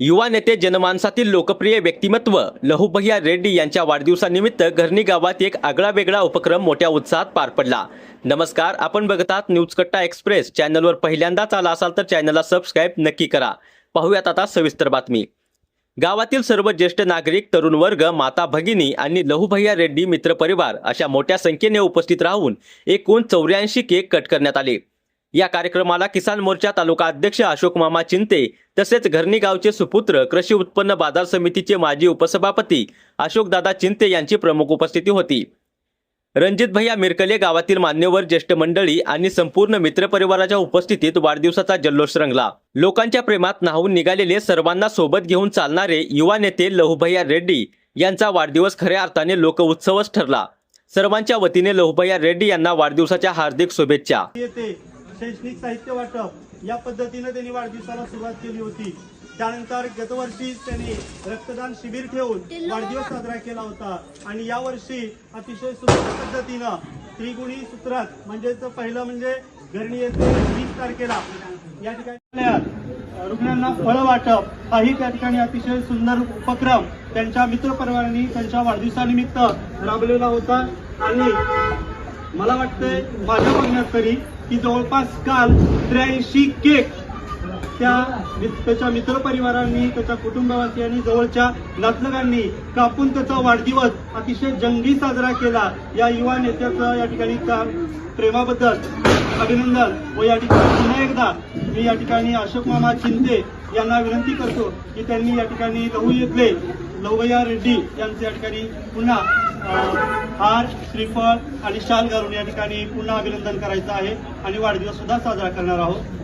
युवा नेते जनमानसातील लोकप्रिय व्यक्तिमत्व लहुभैया रेड्डी यांच्या वाढदिवसानिमित्त घरणी गावात एक आगळा वेगळा उपक्रम मोठ्या उत्साहात पार पडला. नमस्कार आपण बघतात न्यूज कट्टा एक्सप्रेस. चॅनलवर पहिल्यांदाच आला असाल तर चॅनलला सबस्क्राईब नक्की करा. पाहूयात आता सविस्तर बातमी. गावातील सर्व ज्येष्ठ नागरिक तरुण वर्ग माता भगिनी आणि लहुभैया रेड्डी मित्रपरिवार अशा मोठ्या संख्येने उपस्थित राहून एकूण चौऱ्याऐंशी केक कट करण्यात आले. या कार्यक्रमाला किसान मोर्चा तालुका अध्यक्ष अशोक मामा चिंते तसेच घरणी गावचे सुपुत्र कृषी उत्पन्न बाजार समितीचे माजी उपसभापती अशोकदादा चिंते यांची प्रमुख उपस्थिती होती. रणजित भैया मिरकले गावातील मान्यवर ज्येष्ठ मंडळी आणि संपूर्ण मित्रपरिवाराच्या उपस्थितीत वाढदिवसाचा जल्लोष रंगला. लोकांच्या प्रेमात न्हावून निघालेले सर्वांना सोबत घेऊन चालणारे युवा नेते लहुभैया रेड्डी यांचा वाढदिवस खऱ्या अर्थाने लोकउत्सवच ठरला. सर्वांच्या वतीने लहुभैया रेड्डी यांना वाढदिवसाच्या हार्दिक शुभेच्छा. शैक्षणिक साहित्य वाटप या पद्धतीनं त्यांनी वाढदिवसाला सुरुवात केली होती. त्यानंतर गतवर्षी त्यांनी रक्तदान शिबिर ठेवून वाढदिवस साजरा केला होता. आणि या वर्षी अतिशय सुंदर पद्धतीनं त्रिगुणी सूत्रात म्हणजेच पहिलं म्हणजे घरणी येथे वीस तारखेला. या ठिकाणी रुग्णांना फळ वाटप हाही त्या ठिकाणी अतिशय सुंदर उपक्रम त्यांच्या मित्रपरिवारांनी त्यांच्या वाढदिवसानिमित्त राबवलेला होता. आणि मला वाटतंय माझ्या बघण्यात तरी की जवळपास काल त्र्याऐंशी केक. त्या त्याच्या मित्रपरिवारांनी त्याच्या कुटुंबवासियांनी जवळच्या नातलगांनी कापून त्याचा वाढदिवस अतिशय जंगी साजरा केला. या युवा नेत्याचं या ठिकाणी प्रेमाबद्दल अभिनंदन व या ठिकाणी पुन्हा एकदा मी या ठिकाणी अशोक मामा चिंते यांना विनंती करतो की त्यांनी या ठिकाणी लहू येथले लवया रेड्डी यांचे या ठिकाणी पुन्हा हार श्रीफळ आणि शाल घालून या ठिकाणी पुन्हा अभिनंदन करायचं आहे आणि वाढदिवस सुद्धा साजरा करणार आहोत.